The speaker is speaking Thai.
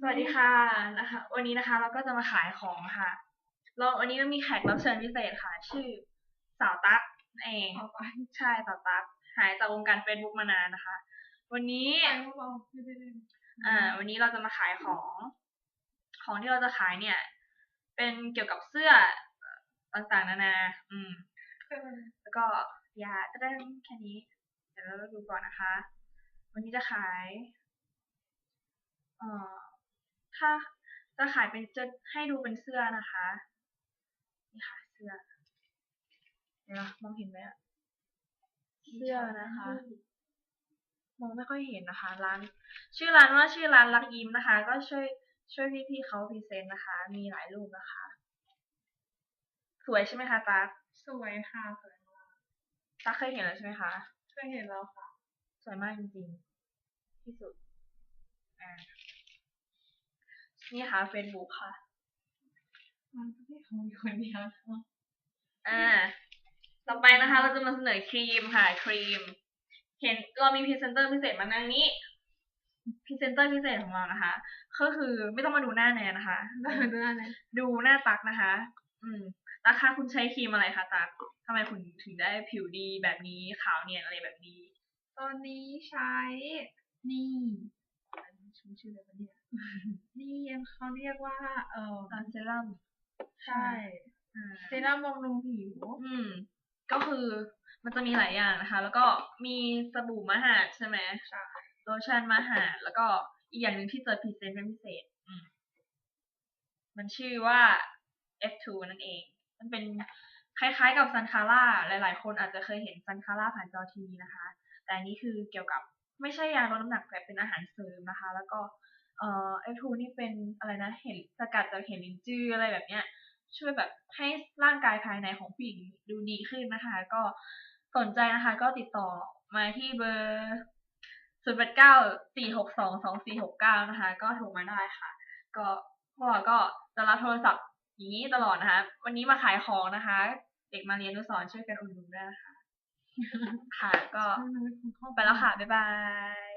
สวัสดีค่ะนะคะ วันนี้นะคะเราก็จะมาขายของค่ะเราวันนี้เรามีแขกรับเชิญพิเศษค่ะ ชื่อสาวตั๊กนั่นเองเอาไปใช่สาวตั๊กหายจากวงการเฟซบุ๊กมานานนะคะ วันนี้ไปพวกเราไม่ได้เล่นอ่า วันนี้เราจะมาขายของ ของที่เราจะขายเนี่ย เป็นเกี่ยวกับเสื้อเอ่อต่างๆนานา อืมเคยไปแล้วก็ยาจะได้แค่นี้ เดี๋ยวเราดูก่อนนะคะ วันนี้จะขาย เอ่อถ้าจะขายเป็นจะให้ดูเป็นเสื้อนะคะนี่ค่ะเสื้อเดี๋ยวนะมองเห็นไหมอะเสื้อนะคะ มองไม่ค่อยเห็นนะคะ ร้าน ชื่อร้านว่าชื่อร้านรักยิ้มนะคะ ก็ช่วยช่วยพี่ๆเขาพรีเซนต์นะคะ มีหลายรูปนะคะ สวยใช่ไหมคะตาสวยค่ะสวยมากตาเคยเห็นแล้วใช่ไหมคะเคยเห็นแล้วค่ะ สวยมากจริงๆที่สุดอ่า นี่ค่ะเฟซบุ๊กค่ะ มันก็ที่ของอยู่คนเดียวเนาะอ่า ต่อไปนะคะ เราจะมาเสนอครีมค่ะ ครีม เห็นเรามีพรีเซนเตอร์พิเศษมานั่งนี้พรีเซนเตอร์พิเศษของเรานะคะ ก็คือไม่ต้องมาดูหน้าแนนนะคะได้ดูได้เลยดูหน้าตักนะคะ อืมตักคะคุณใช้ครีมอะไรคะตักทำไมคุณถึงได้ผิวดีแบบนี้ขาวเนียนอะไรแบบนี้ ตอนนี้ใช้นี่อันนี้ ชื่อชื่ออะไรวะเนี่ย นี่ยังเขาเรียกว่า เออตอนเซรั่มใช่อ่าเซรั่มบำรุงผิว อืม ก็คือมันจะมีหลายอย่างนะคะ แล้วก็มีสบู่มหาดใช่ไหมใช่โลชั่นมหาดแล้วก็อีกอย่างหนึ่งที่เจอพรีเซนต์เป็นพิเศษ อืม มันชื่อว่า F2 นั่นเอง มันเป็นคล้ายๆกับซันคาร่าหลายๆ คนอาจจะเคยเห็นซันคาร่าผ่านจอทีวีนะคะ แต่อันนี้คือเกี่ยวกับ ไม่ใช่ยาลดน้ำหนักแต่เป็นอาหารเสริมนะคะ แล้วก็เอ่อ F2 นี่เป็นอะไรนะเห็นสกัดจากเห็ดลินจืออะไรแบบเนี้ยช่วยแบบให้ร่างกายภายในของผู้หญิงดูดีขึ้นนะคะ ก็สนใจนะคะ ก็ติดต่อมาที่เบอร์ศูนย์แปดเก้าสี่หกสองสองสี่หกเก้านะคะ ก็โทรมาได้ค่ะ ก็พวกเราก็จะรับโทรศัพท์อย่างนี้ตลอดนะคะ วันนี้มาขายของนะคะ เด็กมาเรียนรู้สอนช่วยกันอุดหนุนด้วยนะคะ ค่ะ ก็ใช่มันเป็นคนเข้าไปแล้วค่ะ บ๊ายบาย